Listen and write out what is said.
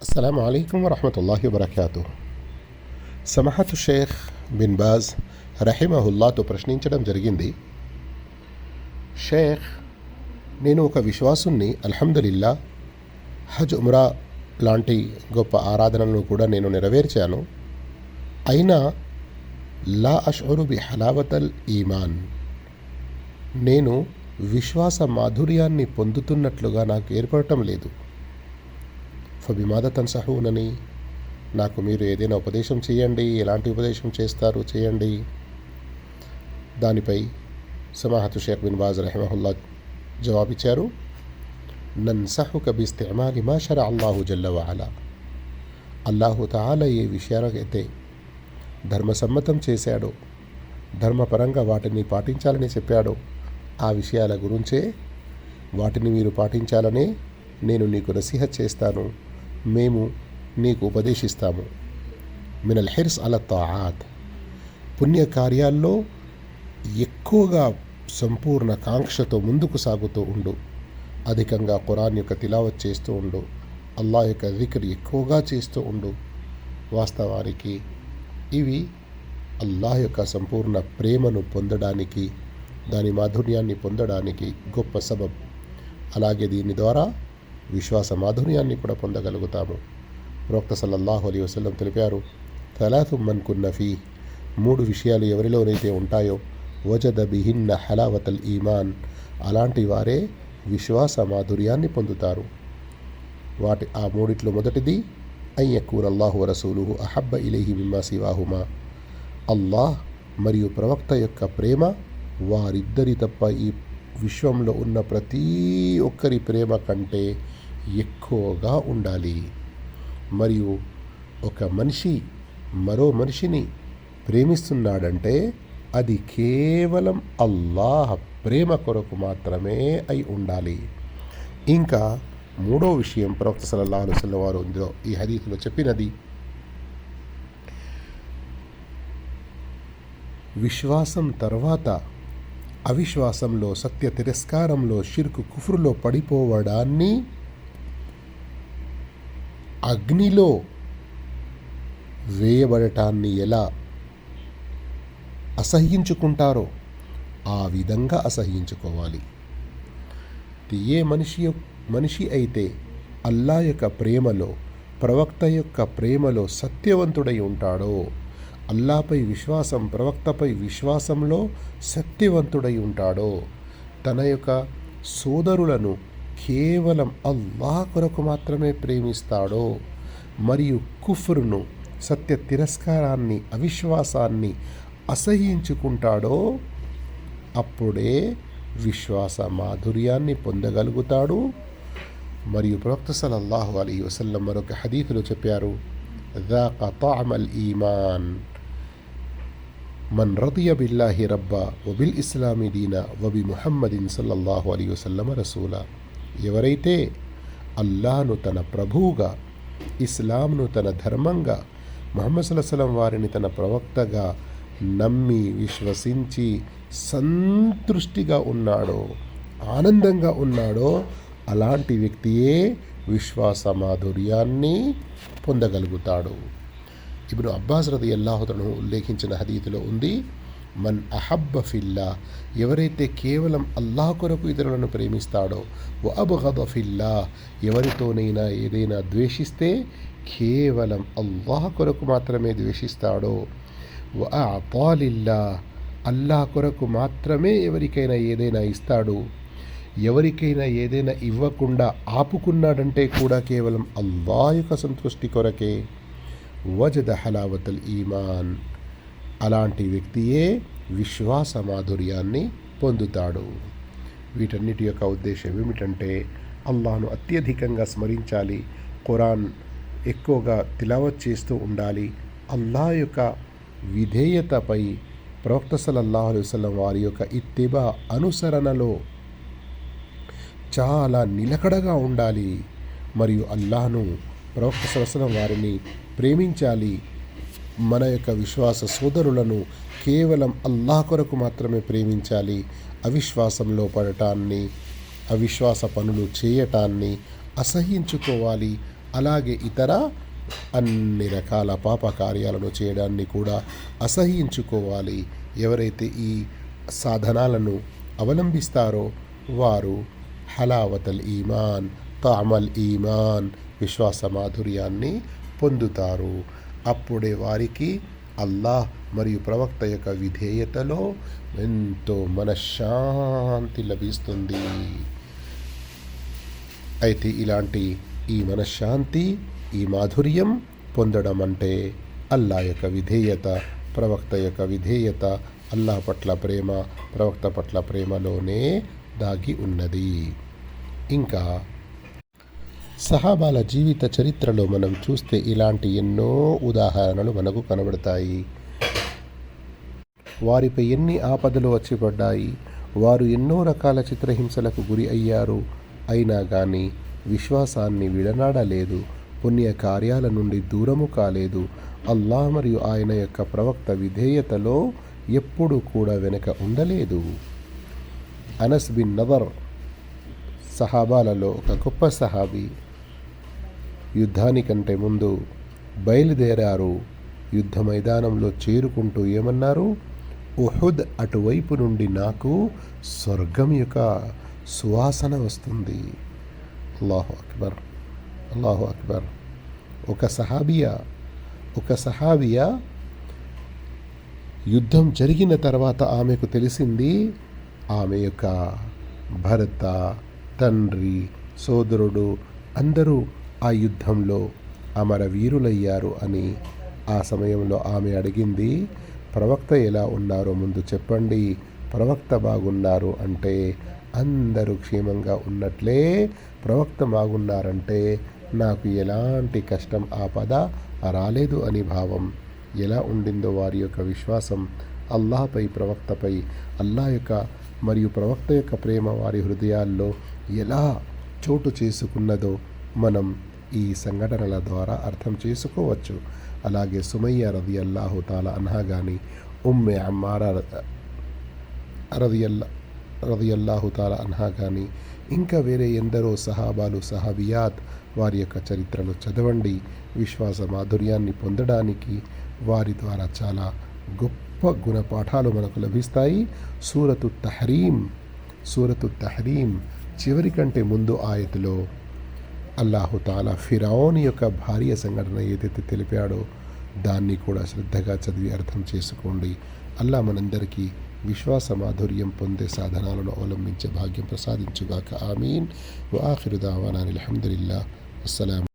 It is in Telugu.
అస్సలం అయికం వరహమతుల్లాహి వబర్కాతు సమహత్ షేఖ్ బిన్ బాజ్ రహిమహుల్లాతో ప్రశ్నించడం జరిగింది షేఖ్ నేను ఒక విశ్వాసుని అల్హమ్దులిల్లా హజ్ ఉమ్రా లాంటి గొప్ప ఆరాధనలను కూడా నేను నెరవేర్చాను అయినా లా అష్ఉరు బి హలావతల్ ఈమాన్ నేను విశ్వాస మాధుర్యాన్ని పొందుతున్నట్లుగా నాకు ఏర్పడటం లేదు ఫబిమాద తన్సహూనని. నాకు మీరు ఏదైనా ఉపదేశం చేయండి ఎలాంటి ఉపదేశం చేస్తారు చేయండి. దానిపై సమాహతు షేక్ బిన్ బాజ్ రహమహుల్లా జవాబిచ్చారు నన్సహుక కబిస్తే మా షర అల్లాహు జల్లవాహల అల్లాహు తాలా ఏ విషయాలకైతే ధర్మసమ్మతం చేశాడో ధర్మపరంగా వాటిని పాటించాలని చెప్పాడో ఆ విషయాల గురించే వాటిని మీరు పాటించాలనే నేను నీకు నసీహ చేస్తాను. మేము నీకు ఉపదేశిస్తాము. మినల్ హెర్స్ అల తాఆత్. పుణ్య కార్యాల్లో ఎక్కువగా సంపూర్ణ కాంక్షతో ముందుకు సాగుతూ ఉండు. అధికంగా ఖురాన్ యొక్క తిలావత్ చేస్తూ ఉండు. అల్లా యొక్క దిక్ర్ ఎక్కువగా చేస్తూ ఉండు. వాస్తవానికి ఇవి అల్లాహ్ యొక్క సంపూర్ణ ప్రేమను పొందడానికి దాని మాధుర్యాన్ని పొందడానికి గొప్ప సబబ్. అలాగే దీని ద్వారా విశ్వాస మాధుర్యాన్ని కూడా పొందగలుగుతాము. ప్రవక్త సల్లల్లాహు అలీ వసలం తెలిపారు తలాతు మన్కున్న మూడు విషయాలు ఎవరిలోనైతే ఉంటాయో వజద బిహిన్న హలావతల్ ఈమాన్ అలాంటి వారే విశ్వాస మాధుర్యాన్ని పొందుతారు. వాటి ఆ మూడిట్లో మొదటిది అయ్యకూర్ అల్లాహు రసూలు అహబ్బ ఇలేహి మిమ్మా సివాహుమా. అల్లాహ్ మరియు ప్రవక్త యొక్క ప్రేమ వారిద్దరి తప్ప ఈ విశ్వంలో ఉన్న ప్రతి ఒక్కరి ప్రేమ కంటే ఎక్కువగా ఉండాలి. మరియు ఒక మనిషి మరో మనిషిని ప్రేమిస్తున్నాడంటే అది కేవలం అల్లాహ్ ప్రేమ కొరకు మాత్రమే అయి ఉండాలి. ఇంకా మూడో విషయం ప్రవక్త సల్లల్లాహు అలైహి వారు ఇందులో ఈ హదీసులో చెప్పినది. విశ్వాసం తర్వాత అవిశ్వాసంలో సత్య తిరస్కారంలో షిర్కు కుఫ్రులో పడిపోవడాన్ని అగ్నిలో వేయబడటాన్ని ఎలా అసహ్యించుకుంటారో ఆ విధంగా అసహ్యించుకోవాలి. ఏ మనిషి మనిషి అయితే అల్లా యొక్క ప్రేమలో ప్రవక్త యొక్క ప్రేమలో సత్యవంతుడై ఉంటాడో అల్లాపై విశ్వాసం ప్రవక్తపై విశ్వాసంలో సత్యవంతుడై ఉంటాడో తన యొక్క సోదరులను కేవలం అల్లాహ్ కొరకు మాత్రమే ప్రేమిస్తాడో మరియు కుఫ్రును సత్య తిరస్కారాన్ని అవిశ్వాసాన్ని అసహించుకుంటాడో అప్పుడే విశ్వాస మాధుర్యాన్ని పొందగలుగుతాడు. మరియు ప్రవక్త సలల్లాహు అలీ వసల్లం మరొక హదీఫ్లో చెప్పారు అమల్ ఈమాన్ మన్ రతియ బిల్లాహి రబ్బా వబిల్ ఇస్లామి దీనా వబి ముహమ్మదిన్ సల్లల్లాహు అలీ వసల్లం రసూలా. ఎవరైతే అల్లాను తన ప్రభువుగా ఇస్లాంను తన ధర్మంగా ముహమ్మద్ సల్లాహం వారిని తన ప్రవక్తగా నమ్మి విశ్వసించి సంతృష్టిగా ఉన్నాడో ఆనందంగా ఉన్నాడో అలాంటి వ్యక్తియే విశ్వాస మాధుర్యాన్ని పొందగలుగుతాడు. ఇప్పుడు అబ్బాస్ రది అల్లాహుతను ఉల్లేఖించిన హదీతిలో ఉంది మన్ అహబ్బ ఫిల్లా ఎవరైతే కేవలం అల్లాహ్ కొరకు ఇతరులను ప్రేమిస్తాడో వ అబ్గద ఫిల్లా ఎవరితోనైనా ఏదైనా ద్వేషిస్తే కేవలం అల్లాహ్ కొరకు మాత్రమే ద్వేషిస్తాడో. వ అతాలిల్లా అల్లాహ్ కొరకు మాత్రమే ఎవరికైనా ఏదైనా ఇస్తాడు. ఎవరికైనా ఏదైనా ఇవ్వకుండా ఆపుకున్నాడంటే కూడా కేవలం అల్లా యొక్క సంతృష్టి కొరకే. వజద హలావతల్ ఈమాన్ అలాంటి వ్యక్తియే విశ్వాస మాధుర్యాన్ని పొందుతాడు. వీటన్నిటి యొక్క ఉద్దేశం ఏమిటంటే అల్లాను అత్యధికంగా స్మరించాలి ఖురాన్ ఎక్కువగా తిలావత్ చేస్తూ ఉండాలి. అల్లా యొక్క విధేయతపై ప్రవక్త సలల్లాహు అలైహి వారి యొక్క ఇత్తిబా అనుసరణలో చాలా నిలకడగా ఉండాలి. మరియు అల్లాహను ప్రవక్త సలసలం వారిని ప్రేమించాలి. మన యొక్క విశ్వాస సోదరులను కేవలం అల్లాహ్ కొరకు మాత్రమే ప్రేమించాలి. అవిశ్వాసంలో పడటాన్ని అవిశ్వాస పనులు చేయటాన్ని అసహించుకోవాలి. అలాగే ఇతర అన్ని రకాల పాప కార్యాలను చేయడాన్ని కూడా అసహించుకోవాలి. ఎవరైతే ఈ సాధనాలను అవలంబిస్తారో వారు హలావతల్ ఈమాన్ తామల్ ఈమాన్ విశ్వాస మాధుర్యాన్ని పొందుతారు. అప్పుడే వారికి అల్లాహ్ మరియు ప్రవక్త యొక్క విధేయతలో ఎంతో మనశ్శాంతి లభిస్తుంది. అయితే ఇలాంటి ఈ మనశ్శాంతి ఈ మాధుర్యం పొందడం అంటే అల్లా యొక్క విధేయత ప్రవక్త యొక్క విధేయత అల్లా పట్ల ప్రేమ ప్రవక్త పట్ల ప్రేమలోనే దాగి ఉన్నది. ఇంకా సహాబాల జీవిత చరిత్రలో మనం చూస్తే ఇలాంటి ఎన్నో ఉదాహరణలు మనకు కనబడతాయి. వారిపై ఎన్ని ఆపదలు వచ్చి పడ్డాయి వారు ఎన్నో రకాల చిత్రహింసలకు గురి అయ్యారు అయినా కానీ విశ్వాసాన్ని విడనాడలేదు పుణ్య కార్యాల నుండి దూరము కాలేదు. అల్లా మరియు ఆయన యొక్క ప్రవక్త విధేయతలో ఎప్పుడూ కూడా వెనుక ఉండలేదు. అనస్ బిన్ నవర్ సహాబాలలో ఒక గొప్ప సహాబీ యుద్ధానికంటే ముందు బయలుదేరారు. యుద్ధ మైదానంలో చేరుకుంటూ ఏమన్నారు? ఉహుద్ అటువైపు నుండి నాకు స్వర్గం యొక్క సువాసన వస్తుంది. అల్లాహు అక్బర్ అల్లాహు అక్బర్. ఒక సహాబియా ఒక సహాబియా యుద్ధం జరిగిన తర్వాత ఆమెకు తెలిసింది ఆమె యొక్క భర్త తండ్రి సోదరుడు అందరూ ఆ యుద్ధంలో అమర వీరులయ్యారు అని ఆ సమయంలో ఆమె అడిగింది ప్రవక్త ఎలా ఉన్నారో ముందు చెప్పండి. ప్రవక్త బాగున్నారు అంటే అందరూ క్షేమంగా ఉన్నట్లే. ప్రవక్త బాగున్నారంటే నాకు ఎలాంటి కష్టం ఆపద రాలేదు అని భావం. ఎలా ఉండిందో వారి యొక్క విశ్వాసం అల్లాహపై ప్రవక్తపై అల్లా యొక్క మరియు ప్రవక్త యొక్క ప్రేమ వారి హృదయాల్లో ఎలా చోటు చేసుకున్నదో మనం ఈ సంఘటనల ద్వారా అర్థం చేసుకోవచ్చు. అలాగే సుమయ్య రది అల్లాహు తాల అన్హా కానీ ఉమ్మె అమ్మారా రది అల్లాహు తాల అన్హా కానీ ఇంకా వేరే ఎందరో సహాబాలు సహాబియాత్ వారి యొక్క చరిత్రను చదవండి. విశ్వాస మాధుర్యాన్ని పొందడానికి వారి ద్వారా చాలా గొప్ప గుణపాఠాలు మనకు లభిస్తాయి. సూరతు తహరీం సూరతు తహరీం చివరి కంటే ముందు ఆయతిలో అల్లాహుతాలా ఫిరాన్ యొక్క భార్య సంఘటన ఏదైతే తెలిపాడో దాన్ని కూడా శ్రద్ధగా చదివి అర్థం చేసుకోండి. అల్లా మనందరికీ విశ్వాస మాధుర్యం పొందే సాధనాలను అవలంబించే భాగ్యం ప్రసాదించుగాక. ఆమీన్. వాఖిరు దావానా అల్హమ్దుల్లా అస్సలాం